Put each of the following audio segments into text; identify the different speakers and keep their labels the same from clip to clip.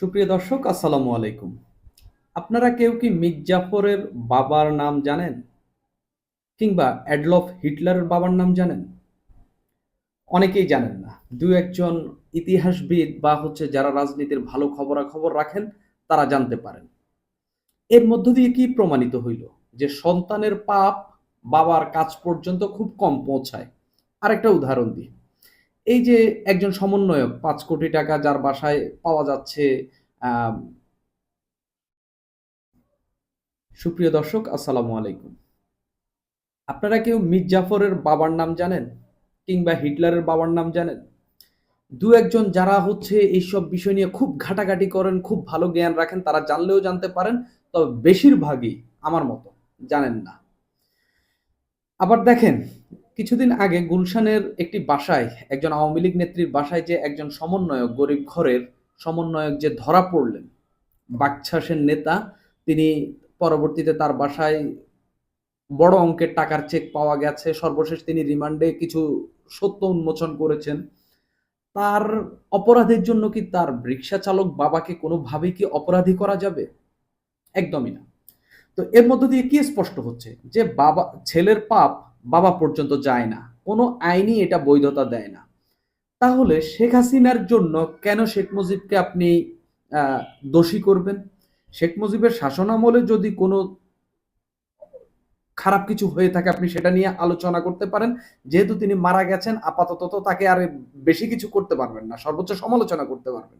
Speaker 1: সুপ্রিয় দর্শক, আসসালামু আলাইকুম। আপনারা কেউ কি মির্জাফরের বাবার নাম জানেন? কিংবা অ্যাডলফ হিটলারের বাবার নাম জানেন? অনেকেই জানেন না। দু একজন ইতিহাসবিদ বা হচ্ছে যারা রাজনীতির ভালো খবরাখবর রাখেন, তারা জানতে পারেন। এর মধ্য দিয়ে কি প্রমাণিত হইল? যে সন্তানের পাপ বাবার কাজ পর্যন্ত খুব কম পৌঁছায়। আরেকটা উদাহরণ দিই। এই যে একজন সমন্বয়ক, পাঁচ কোটি টাকা যার বাসায় পাওয়া যাচ্ছে সুপ্রিয় দর্শক, আসসালামু আলাইকুম। আপনারা কেউ মির্জাফরের বাবার নাম জানেন কিংবা হিটলারের বাবার নাম জানেন? দু একজন যারা হচ্ছে এইসব বিষয় নিয়ে খুব ঘাটাঘাটি করেন, খুব ভালো জ্ঞান রাখেন, তারা জানলেও জানতে পারেন, তবে বেশিরভাগই আমার মতো জানেন না। আবার দেখেন কিছুদিন আগে গুলশানের একটি বাসায়, একজন আওয়ামী লীগ নেত্রীর বাসায় যে একজন সমন্বয়ক, গরিব ঘরের সমন্বয়ক যে ধরা পড়লেন, বাকছাসের নেতা, তিনি পরবর্তীতে তার বাসায় বড় অঙ্কের টাকার চেক পাওয়া গেছে, সর্বশেষ তিনি রিমান্ডে কিছু সত্য উন্মোচন করেছেন। তার অপরাধের জন্য কি তার রিক্সা চালক বাবাকে কোনোভাবেই কি অপরাধী করা যাবে? একদমই না। তো এর মধ্য দিয়ে কি স্পষ্ট হচ্ছে? যে বাবা, ছেলের পাপ বাবা পর্যন্ত যায় না। কোনো আইনই এটা বৈধতা দেয় না। তাহলে শেখ হাসিনার জন্য কেন শেখ মুজিবকে আপনি দোষী করবেন? শেখ মুজিবের শাসনামলে যদি কোনো খারাপ কিছু হয়ে থাকে, আপনি সেটা নিয়ে আলোচনা করতে পারেন। যেহেতু তিনি মারা গেছেন, আপাতত তো তাকে আর বেশি কিছু করতে পারবেন না, সর্বোচ্চ সমালোচনা করতে পারবেন।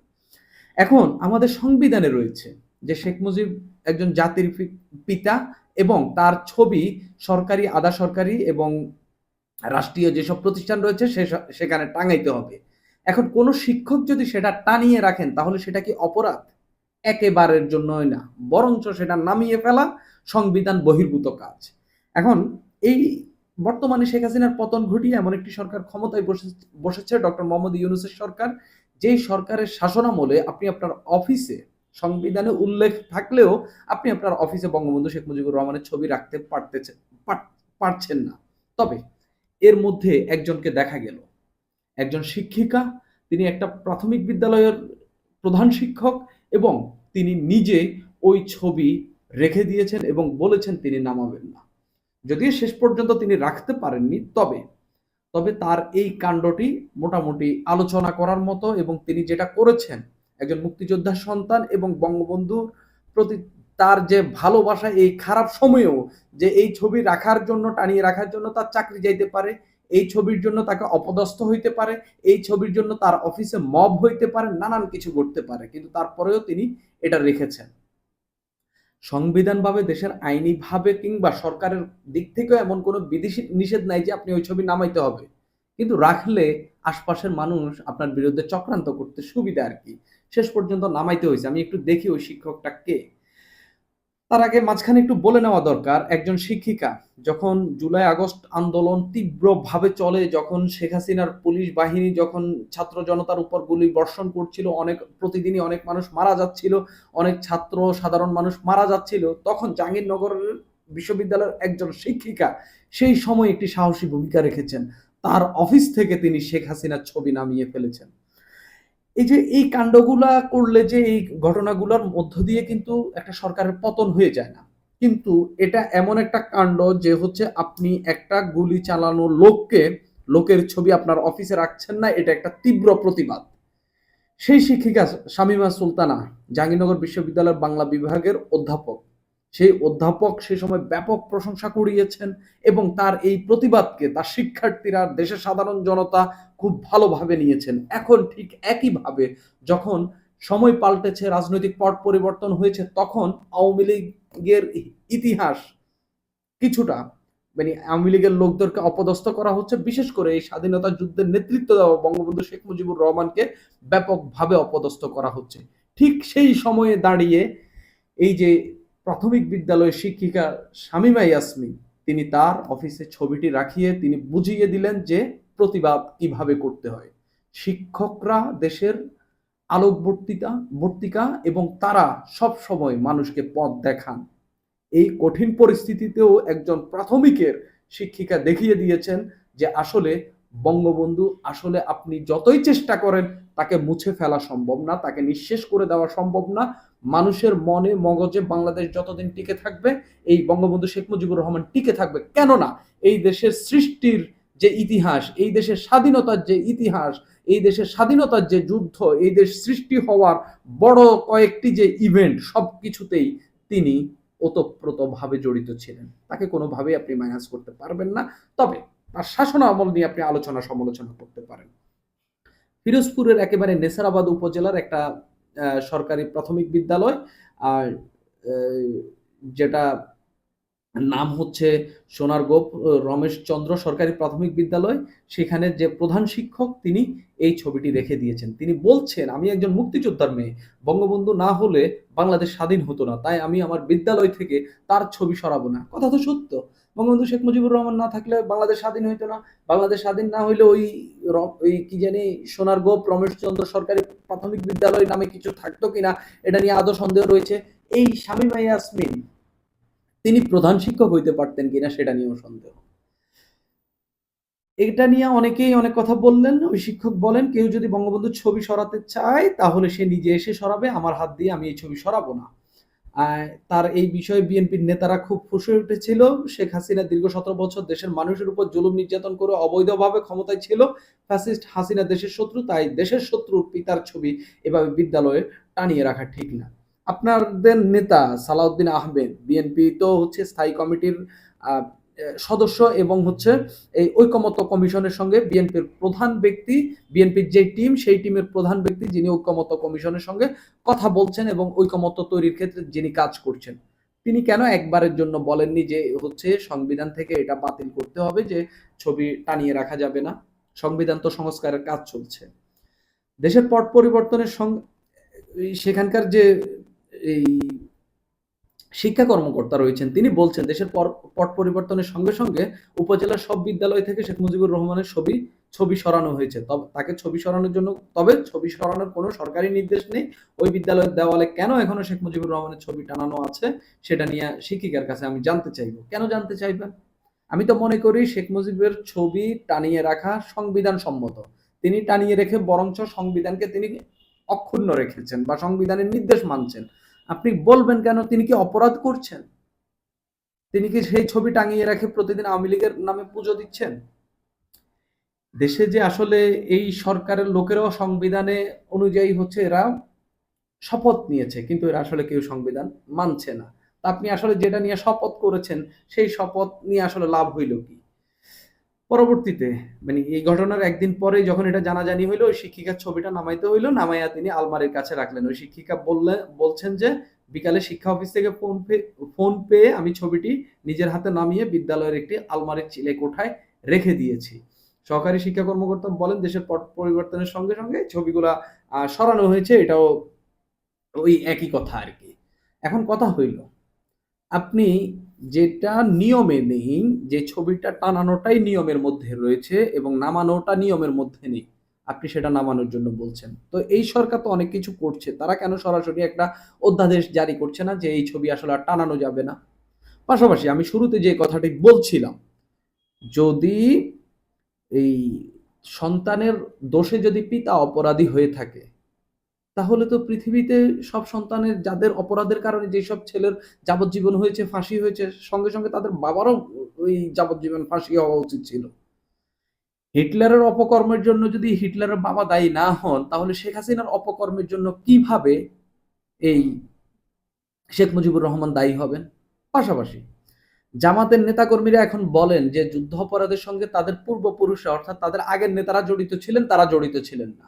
Speaker 1: এখন আমাদের সংবিধানে রয়েছে যে শেখ মুজিব একজন জাতির পিতা এবং তার ছবি সরকারি, আধা সরকারি এবং রাষ্ট্রীয় যেসব প্রতিষ্ঠান রয়েছে সেখানে টাঙাইতে হবে। এখন কোনো শিক্ষক যদি সেটা টানিয়ে রাখেন, তাহলে সেটা কি অপরাধ? একেবারের জন্যই না। বরঞ্চ সেটা নামিয়ে ফেলা সংবিধান বহির্ভূত কাজ। এখন এই বর্তমানে শেখ হাসিনার পতন ঘটিয়ে এমন একটি সরকার ক্ষমতায় বসে, বসেছে, ডক্টর মোহাম্মদ ইউনুসের সরকার। যেই সরকারের শাসনামলে আপনি আপনার অফিসে সংবিধানে উল্লেখ থাকলেও আপনি আপনার অফিসে বঙ্গবন্ধু শেখ মুজিবুর রহমানের ছবি রাখতে পারতেছে পারছেন না। তবে এর মধ্যে একজনকে দেখা গেল। একজন শিক্ষিকা, তিনি একটা প্রাথমিক বিদ্যালয়ের প্রধান শিক্ষক এবং তিনি নিজে ওই ছবি রেখে দিয়েছেন এবং বলেছেন তিনি নামাবেন না। যদিও শেষ পর্যন্ত তিনি রাখতে পারেননি, তবে তবে তার এই কাণ্ডটি মোটামুটি আলোচনা করার মতো এবং তিনি যেটা করেছেন একজন মুক্তিযোদ্ধার সন্তান এবং বঙ্গবন্ধুর প্রতি তার যে ভালোবাসা, এই খারাপ সময়েও যে এই ছবি রাখার জন্য, টানিয়ে রাখার জন্য তার চাকরি যাইতে পারে, এই ছবির জন্য তাকে অপদস্থ হইতে পারে, এই ছবির জন্য তার অফিসে মব হইতে পারে, নানান কিছু করতে পারে, কিন্তু তারপরেও তিনি এটা রেখেছেন। সংবিধানভাবে দেশের আইনিভাবে কিংবা সরকারের দিক থেকেও এমন কোনো বিদেশি নিষেধ নাই যে আপনি ওই ছবি নামাইতে হবে। কিন্তু রাখলে আশপাশের মানুষ আপনার বিরুদ্ধে চক্রান্ত করতে সুবিধা আর কি। শেষ পর্যন্ত নামাইতে হয়েছে। আমি একটু দেখি ওই শিক্ষকটা কে। তার আগে মাঝখানে একটু বলে নেওয়া দরকার, একজন শিক্ষিকা, যখন জুলাই আগস্ট আন্দোলন তীব্রভাবে চলে, যখন শেখ হাসিনার পুলিশ বাহিনী যখন ছাত্র জনতার উপর গুলি বর্ষণ করছিল, অনেক, প্রতিদিনই অনেক মানুষ মারা যাচ্ছিল, অনেক ছাত্র, সাধারণ মানুষ মারা যাচ্ছিল, তখন জাহাঙ্গীরনগরের বিশ্ববিদ্যালয়ের একজন শিক্ষিকা সেই সময় একটি সাহসী ভূমিকা রেখেছেন। তার অফিস থেকে তিনি শেখ হাসিনার ছবি নামিয়ে ফেলেছেন। এই যে এই কাণ্ডগুলা করলে যে এই ঘটনাগুলোর মধ্য দিয়ে কিন্তু একটা সরকারের পতন হয়ে যায় না। কিন্তু এটা এমন একটা কাণ্ড যে হচ্ছে আপনি একটা গুলি চালানো লোককে, লোকের ছবি আপনার অফিসে রাখছেন না, এটা একটা তীব্র প্রতিবাদ। সেই শিক্ষিকা শামীমা সুলতানা, জাহাঙ্গীরনগর বিশ্ববিদ্যালয়ের বাংলা বিভাগের অধ্যাপক। সেই অধ্যাপক সে সময় ব্যাপক প্রশংসা কুড়িয়েছেন এবং তার এই প্রতিবাদকে তার শিক্ষার্থীরা, দেশের সাধারণ জনতা খুব ভালোভাবে নিয়েছেন। এখন ঠিক একইভাবে যখন সময় পাল্টেছে, রাজনৈতিক পট পরিবর্তন হয়েছে, তখন আওয়ামী লীগের ইতিহাস কিছুটা মানে আওয়ামী লীগের লোকদেরকে অপদস্থ করা হচ্ছে। বিশেষ করে এই স্বাধীনতা যুদ্ধের নেতৃত্ব দেওয়া বঙ্গবন্ধু শেখ মুজিবুর রহমানকে ব্যাপকভাবে অপদস্থ করা হচ্ছে। ঠিক সেই সময়ে দাঁড়িয়ে এই যে প্রাথমিক বিদ্যালয়ের শিক্ষিকা শামীমা ইয়াসমিন। তিনি তার অফিসে ছবিটি রাখিয়ে তিনি বুঝিয়ে দিলেন যে প্রতিবাদ কীভাবে করতে হয়। শিক্ষকরা দেশের আলোকবর্তিতা বর্তিকা এবং তারা সব সময় মানুষকে পথ দেখান। এই কঠিন পরিস্থিতিতেও একজন প্রাথমিকের শিক্ষিকা দেখিয়ে দিয়েছেন যে আসলে বঙ্গবন্ধু, আসলে আপনি যতই চেষ্টা করেন তাকে মুছে ফেলা সম্ভব না, তাকে নিঃশেষ করে দেওয়া সম্ভব না। মানুষের মনে মগজে বাংলাদেশ যতদিন টিকে থাকবে, এই বঙ্গবন্ধু শেখ মুজিবুর রহমান টিকে থাকবে। কেননা এই দেশের সৃষ্টির যে ইতিহাস, এই দেশের স্বাধীনতার যে ইতিহাস, এই দেশের স্বাধীনতার যে যুদ্ধ, এই দেশ সৃষ্টি হওয়ার বড় কয়েকটি যে ইভেন্ট সব কিছুতেই তিনি ওতপ্রোতভাবে জড়িত ছিলেন। তাকে কোনোভাবেই আপনি মাইনাস করতে পারবেন না। তবে তার শাসন আমল নিয়ে আপনি আলোচনা সমালোচনা করতে পারেন। ফিরোজপুরের একেবারে নেসারাবাদ উপজেলার একটা সরকারি প্রাথমিক বিদ্যালয় আর যেটা নাম হচ্ছে সোনারগোপ রমেশ চন্দ্র সরকারি প্রাথমিক বিদ্যালয়। সেখানে যে প্রধান শিক্ষক, তিনি এই ছবিটি রেখে দিয়েছেন। তিনি বলছেন, আমি একজন মুক্তিযোদ্ধার মেয়ে। বঙ্গবন্ধু না হলে বাংলাদেশ স্বাধীন হতো না। তাই আমি আমার বিদ্যালয় থেকে তার ছবি সরাবো না। কথা তো সত্য। বঙ্গবন্ধু শেখ মুজিবুর রহমান না থাকলে বাংলাদেশ স্বাধীন হইতো না। বাংলাদেশ স্বাধীন না হইলে ওই ওই কি জানি সোনারগোপ রমেশচন্দ্র সরকারি প্রাথমিক বিদ্যালয় নামে কিছু থাকতো কিনা, এটা নিয়ে আদৌ সন্দেহ রয়েছে? এই স্বামী শামীমা ইয়াসমিন তিনি প্রধান শিক্ষক হইতে পারতেন কিনা সেটা নিয়েও সন্দেহ। এটা নিয়ে অনেকেই অনেক কথা বললেন, ওই শিক্ষক বলেন, কেউ যদি বঙ্গবন্ধুর ছবি সরাতে চায়, তাহলে সে নিজে এসে সরাবে, আমার হাত দিয়ে আমি এই ছবি সরাবো না। তার এই বিষয়ে বিএনপির নেতারা খুব ফুসে উঠেছিল। শেখ হাসিনা দীর্ঘ সতেরো বছর দেশের মানুষের উপর জুলুম নির্যাতন করে অবৈধভাবে ক্ষমতায় ছিল। ফ্যাসিস্ট হাসিনা দেশের শত্রু, তাই দেশের শত্রুর পিতার ছবি এভাবে বিদ্যালয়ে টানিয়ে রাখা ঠিক না। আপনাদের নেতা সালাউদ্দিন আহমেদ, বিএনপি তো হচ্ছে স্থায়ী কমিটির সদস্য এবং হচ্ছে এই ঐকমত্য কমিশনের সঙ্গে বিএনপির প্রধান ব্যক্তি বিএনপির যে টিম, সেই টিমের প্রধান ব্যক্তি যিনি ঐকমত্য কমিশনের সঙ্গে কথা বলছেন এবং ঐকমত্য তৈরির ক্ষেত্রে যিনি কাজ করছেন। তিনি কেন একবারের জন্য বলেননি যে হচ্ছে সংবিধান থেকে এটা বাতিল করতে হবে, যে ছবি টানিয়ে রাখা যাবে না? সংবিধান তো সংস্কারের কাজ চলছে। দেশের পট পরিবর্তনের সেখানকার যে এই শিক্ষা কর্মকর্তা রয়েছেন, তিনি বলছেন, দেশের পট পরিবর্তনের সঙ্গে সঙ্গে উপজেলার সব বিদ্যালয় থেকে শেখ মুজিবুর রহমানের ছবি ছবি সরানো হয়েছে। তবে তাকে ছবি সরানোর জন্য, তবে ছবি সরানোর কোনো সরকারি নির্দেশ নেই। ওই বিদ্যালয়ের দেওয়ালে কেন এখনও শেখ মুজিবুর রহমানের ছবি টানানো আছে, সেটা নিয়ে শিক্ষিকার কাছে আমি জানতে চাইব। কেন জানতে চাইবেন আমি তো মনে করি শেখ মুজিবের ছবি টানিয়ে রাখা সংবিধান সম্মত তিনি টানিয়ে রেখে বরঞ্চ সংবিধানকে তিনি অক্ষুণ্ণ রেখেছেন বা সংবিধানের নির্দেশ মানছেন। আপনি বলবেন কেন? তিনি কি অপরাধ করছেন? তিনি কি সেই ছবি টাঙিয়ে রেখে প্রতিদিন আওয়ামী লীগের নামে পুজো দিচ্ছেন? দেশে যে আসলে এই সরকারের লোকেরাও সংবিধানে অনুযায়ী হচ্ছে এরা শপথ নিয়েছে, কিন্তু এরা আসলে কেউ সংবিধান মানছে না। আপনি আসলে যেটা নিয়ে শপথ করেছেন, সেই শপথ নিয়ে আসলে লাভ হইল কি? পরবর্তীতে মানে এই ঘটনার একদিন পরে যখন এটা জানাজানি হইল, ওই শিক্ষিকার ছবিটা নামাইতে হইল, নামাইয়া তিনি আলমারির কাছে রাখলেন। ওই শিক্ষিকা বললেন বলছেন যে, বিকালে শিক্ষা অফিস থেকে ফোন ফোন পেয়ে আমি ছবিটি নিজের হাতে নামিয়ে বিদ্যালয়ের একটি আলমারির চিলে কোঠায় রেখে দিয়েছি। সহকারী শিক্ষা কর্মকর্তা বলেন, দেশের পট পরিবর্তনের সঙ্গে সঙ্গে ছবিগুলা সরানো হয়েছে, এটাও ওই একই কথা আর কি। এখন কথা হইল, আপনি যেটা নিয়মে নেই, যে ছবিটা টানানোটাই নিয়মের মধ্যে রয়েছে এবং নামানোটা নিয়মের মধ্যে নেই। আপনি সেটা নামানোর জন্য বলছেন। তো এই সরকার তো অনেক কিছু করছে। তারা কেন সরাসরি একটা অধ্যাদেশ জারি করছে না যে এই ছবি আসলে আর টানানো যাবে না? পাশাপাশি আমি শুরুতে যে কথাটি বলছিলাম, যদি এই সন্তানের দোষে যদি পিতা অপরাধী হয়ে থাকে তাহলে তো পৃথিবীতে সব সন্তানের, যাদের অপরাধের কারণে যেসব ছেলের যাবজ্জীবন হয়েছে, ফাঁসি হয়েছে, সঙ্গে সঙ্গে তাদের বাবারও ওই যাবজ্জীবন ফাঁসি হওয়া উচিত ছিল। হিটলারের অপকর্মের জন্য যদি হিটলারের বাবা দায়ী না হন, তাহলে শেখ হাসিনার অপকর্মের জন্য কীভাবে এই শেখ মুজিবুর রহমান দায়ী হবেন? পাশাপাশি জামাতের নেতাকর্মীরা এখন বলেন যে যুদ্ধ অপরাধের সঙ্গে তাদের পূর্বপুরুষরা, অর্থাৎ তাদের আগের নেতারা জড়িত ছিলেন, তারা জড়িত ছিলেন না।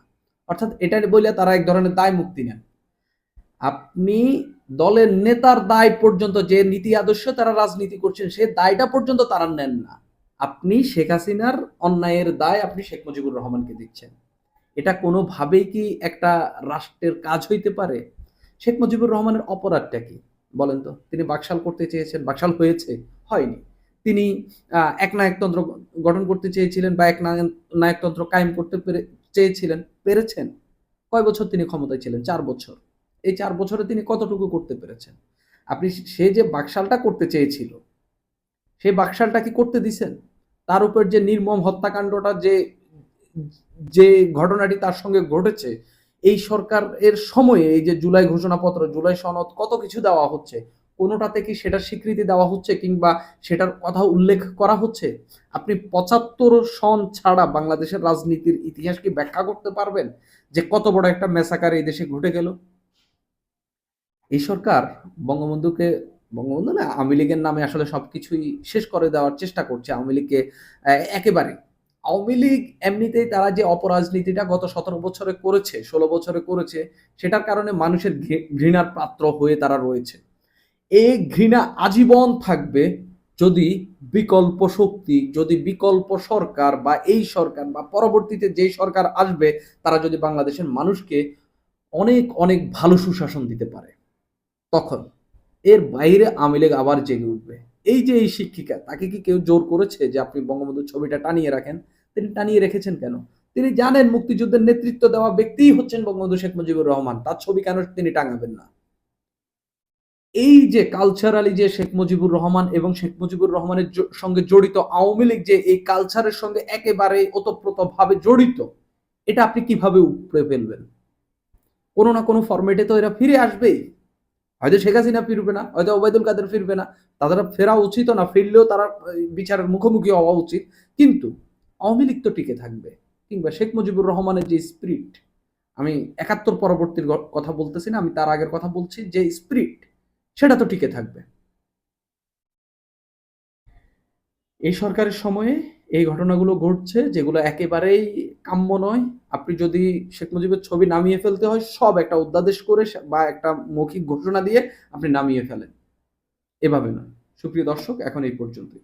Speaker 1: অর্থাৎ এটা বলে তারা এক ধরনের দায় মুক্তি নেন। আপনি দলের নেতার দায় পর্যন্ত যে নীতি আদর্শ তারা রাজনীতি করছেন, সে দায়টা পর্যন্ত তারা নেন না। আপনি শেখ হাসিনার অন্যায়ের দায় আপনি শেখ মুজিবুর রহমানকে দিচ্ছেন। এটা কোনোভাবেই কি একটা রাষ্ট্রের কাজ হইতে পারে? শেখ মুজিবুর রহমানের অপরাধটা কি? বলেন তো, তিনি বাকশাল করতে চেয়েছেন, বাকশাল হয়েছে, হয়নি। তিনি এক নায়কতন্ত্র গঠন করতে চেয়েছিলেন বা এক নায়ক- নায়কতন্ত্র কায়েম করতে চেয়েছিলেন, পেরেছেন। কয় বছর তিনি ক্ষমতায় ছিলেন? চার বছর। এই চার বছরে তিনি কতটুকু করতে পেরেছেন? আপনি সে যে বাকশালটা করতে চেয়েছিল সেই বাকশালটা কি করতে দিছেন? তার উপর যে নির্মম হত্যাকাণ্ডটা যে যে ঘটনাটি তার সঙ্গে ঘটেছে, এই সরকারের সময়ে এই যে জুলাই ঘোষণাপত্র, জুলাই সনদ কত কিছু দেওয়া হচ্ছে কোনোটাতে কি সেটার স্বীকৃতি দেওয়া হচ্ছে কিংবা সেটার কথা উল্লেখ করা হচ্ছে? আপনি পঁচাত্তর সন ছাড়া বাংলাদেশের রাজনীতির ইতিহাস কি ব্যাখ্যা করতে পারবেন যে কত বড় একটা মেসাকার এই দেশে ঘটে গেল? এই সরকার বঙ্গবন্ধুকে, বঙ্গবন্ধু না, আওয়ামী লীগের নামে আসলে সবকিছুই শেষ করে দেওয়ার চেষ্টা করছে আওয়ামী লীগকে একেবারে। আওয়ামী লীগ এমনিতেই তারা যে অপরাজনীতিটা গত সতেরো বছরে করেছে, ষোলো বছরে করেছে, সেটার কারণে মানুষের ঘৃণার পাত্র হয়ে তারা রয়েছে। এই ঘৃণা আজীবন থাকবে যদি বিকল্প শক্তি, যদি বিকল্প সরকার বা এই সরকার বা পরবর্তীতে যেই সরকার আসবে, তারা যদি বাংলাদেশের মানুষকে অনেক অনেক ভালো সুশাসন দিতে পারে, তখন এর বাইরে আওয়ামী লীগ আবার জেগে উঠবে। এই যে এই শিক্ষিকা, তাকে কি কেউ জোর করেছে যে আপনি বঙ্গবন্ধুর ছবিটা টানিয়ে রাখেন? তিনি টানিয়ে রেখেছেন কেন? তিনি জানেন মুক্তিযুদ্ধের নেতৃত্ব দেওয়া ব্যক্তিই হচ্ছেন বঙ্গবন্ধু শেখ মুজিবুর রহমান, তার ছবি কেন তিনি টাঙাবেন না? এই যে কালচারালি যে শেখ মুজিবুর রহমান এবং শেখ মুজিবুর রহমানের সঙ্গে জড়িত আওয়ামী লীগ যে এই কালচারের সঙ্গে একেবারে ওতপ্রোত ভাবে জড়িত, এটা আপনি কীভাবে উপড়ে ফেলবেন? কোনো না কোনো ফরম্যাটে তো এরা ফিরে আসবেই। হয়তো শেখ হাসিনা ফিরবে না, হয়তো ওবায়দুল কাদের ফিরবে না। তাদের ফেরা উচিত না, ফিরলেও তারা বিচারের মুখোমুখি হওয়া উচিত। কিন্তু আওয়ামী লীগ তো টিকে থাকবে, কিংবা শেখ মুজিবুর রহমানের যে স্পিরিট আমি একাত্তর পরবর্তীর কথা বলতেছি না, আমি তার আগের কথা বলছি, যে স্পিরিট সেটা তো টিকে থাকবে। এই সরকারের সময়ে এই ঘটনাগুলো ঘটছে, যেগুলো একেবারেই কাম্য নয়। আপনি যদি শেখ মুজিবের ছবি নামিয়ে ফেলতে হয়, সব একটা অধ্যাদেশ করে বা একটা মৌখিক ঘোষণা দিয়ে আপনি নামিয়ে ফেলেন। এভাবে নয়। সুপ্রিয় দর্শক, এখন এই পর্যন্তই।